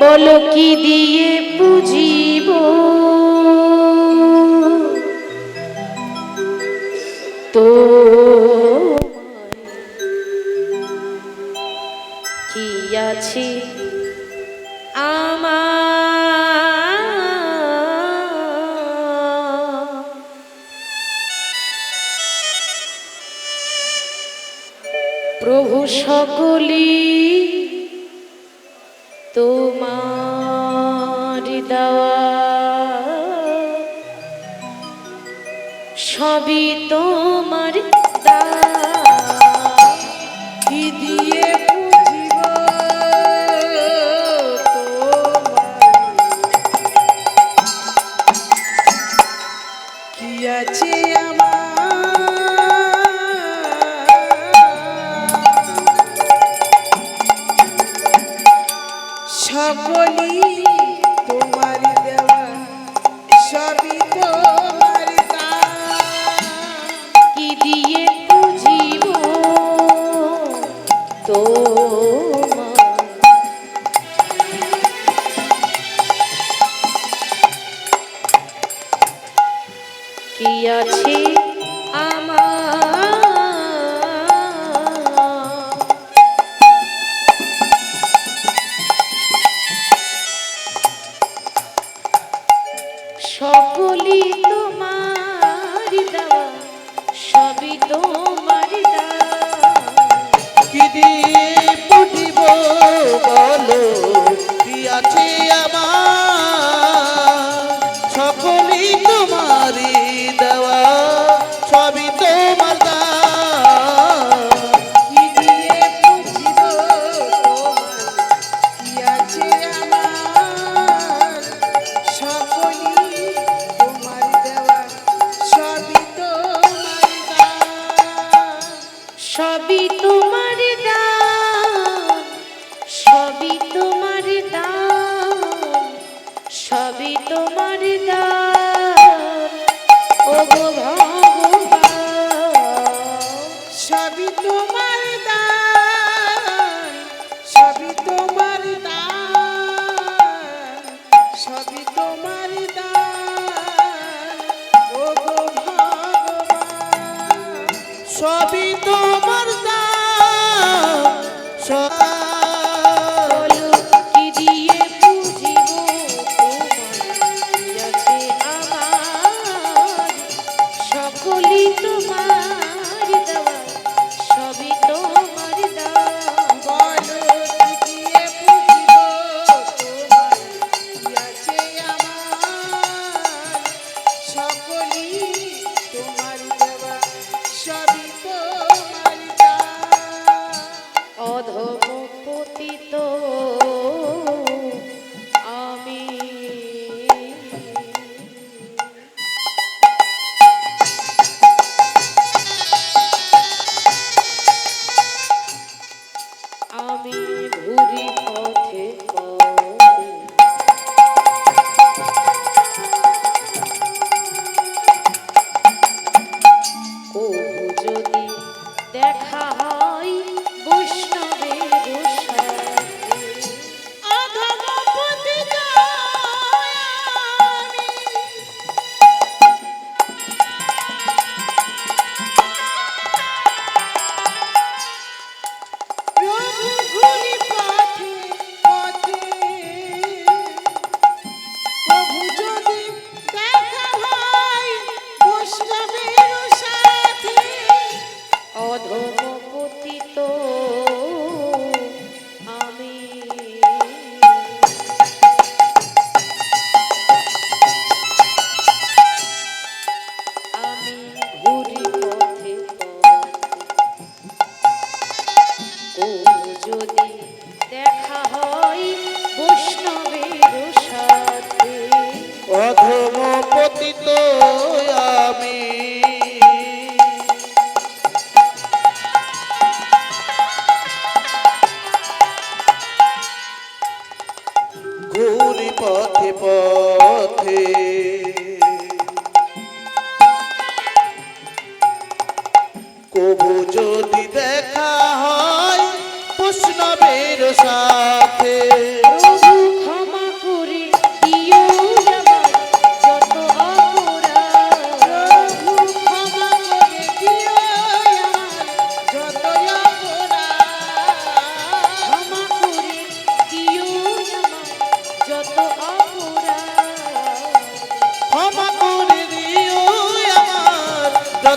বলো কি দিয়ে বুঝিব? তো কি আছে প্রভু সকলি তোমার দেওয়া সবই তো Mama. ভ্রম পতিত আমি। ঘুরি পথে পথে। কবু যদি দেখা হয় প্রশ্ন বেরসা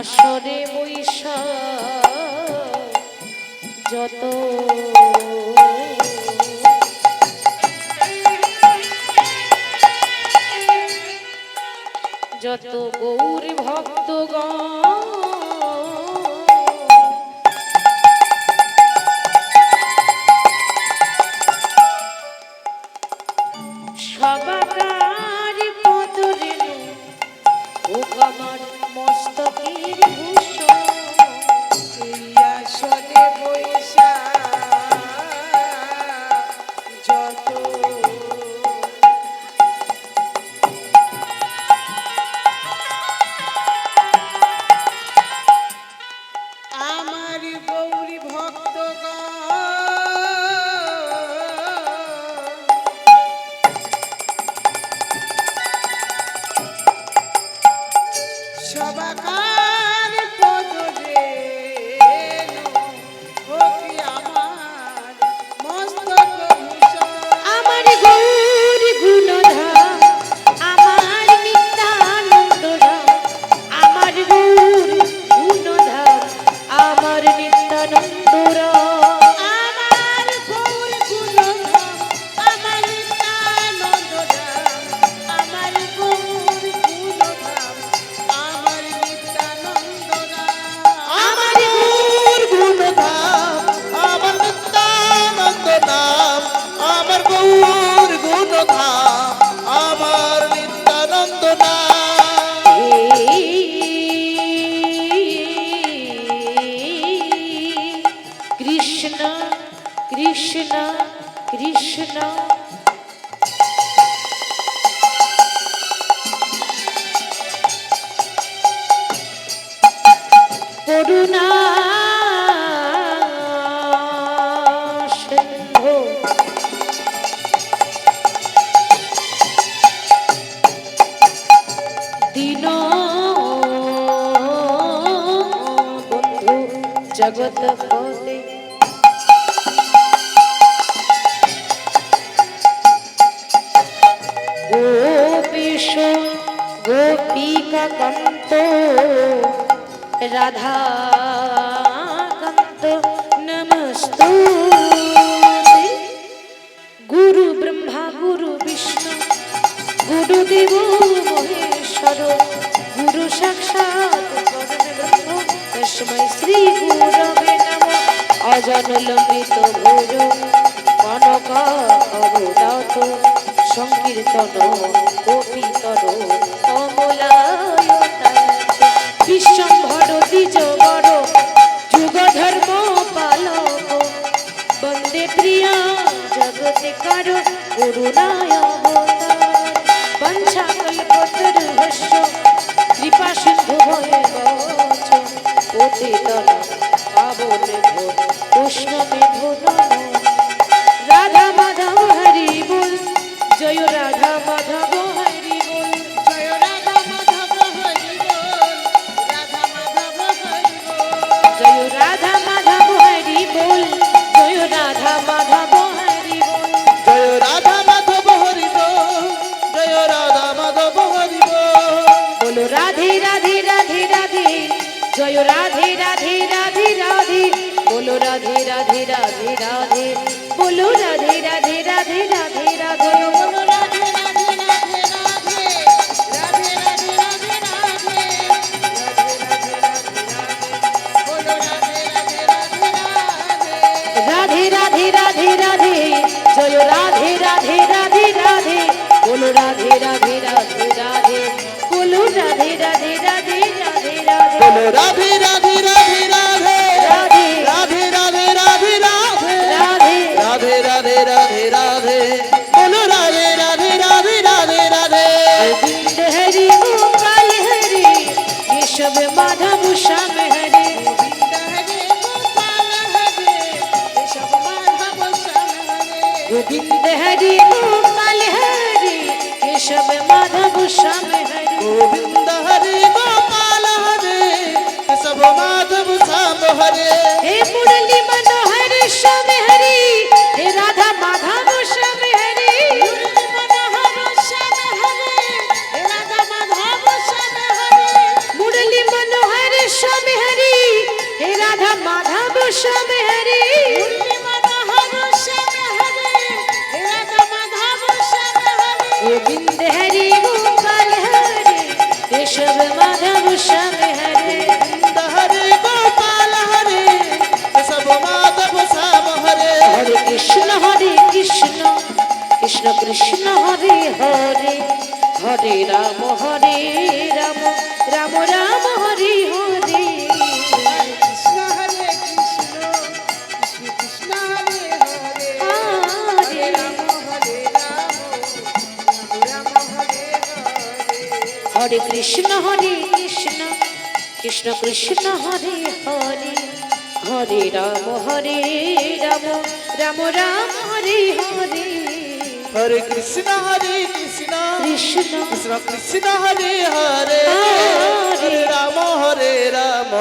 আসরে বৈশা যত। যত গৌর ভক্তগণ সবাকা দীন বন্ধু জগৎ হতে গোপীশ গোপিকা কান্ত রাধা কান্ত নমস্তু। গুরুদেব মহেশ্বর গুরু সাক্ষাৎ তস্मै শ্রী গুরবে নমঃ অজনলম্বিত ভোজ কনক অবদাত সংকীর্তন চিতল পাবনে উষ্ণ বলো রাধে রাধে রাধে রাধে বলো রাধে রাধে রাধে রাধে রাধে বলো রাধে রাধে রাধে রাধে রাধে রাধে রাধে রাধে রাধে রাধে রাধে রাধে জয় রাধে রাধে রাধে রাধে বলো রাধে রাধে রাধে রাধে বলো রাধে রাধে রাধে রাধে রাধে বলো রাধে গোবিন্দ হরি গোপাল হরি কেশব মাধব শ্যাম হরি গোবিন্দ হরি গোপাল হরি কেশব মাধব হরে হে মনোহর শ্যাম गोविंद हरि गोपाल हरे केशव माधव श्याम हरे गोविंद हरे गोपाल हरे केशव माधव श्याम हरे हरे कृष्ण हरे कृष्ण कृष्ण कृष्ण हरे हरे हरे राम हरे राम राम राम हरे हरे কৃষ্ণ হরে কৃষ্ণ কৃষ্ণ কৃষ্ণ হরে হরে হরে রাম হরে রাম রাম রাম হরে হরে। হরে কৃষ্ণ হরে কৃষ্ণ কৃষ্ণ। কৃষ্ণ কৃষ্ণ হরে হরে হরে। রাম হরে রাম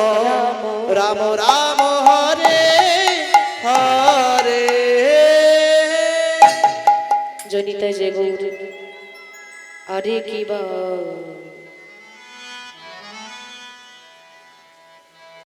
রাম। রাম হরে হরে। জনিতা যে গৌর আরে কি বা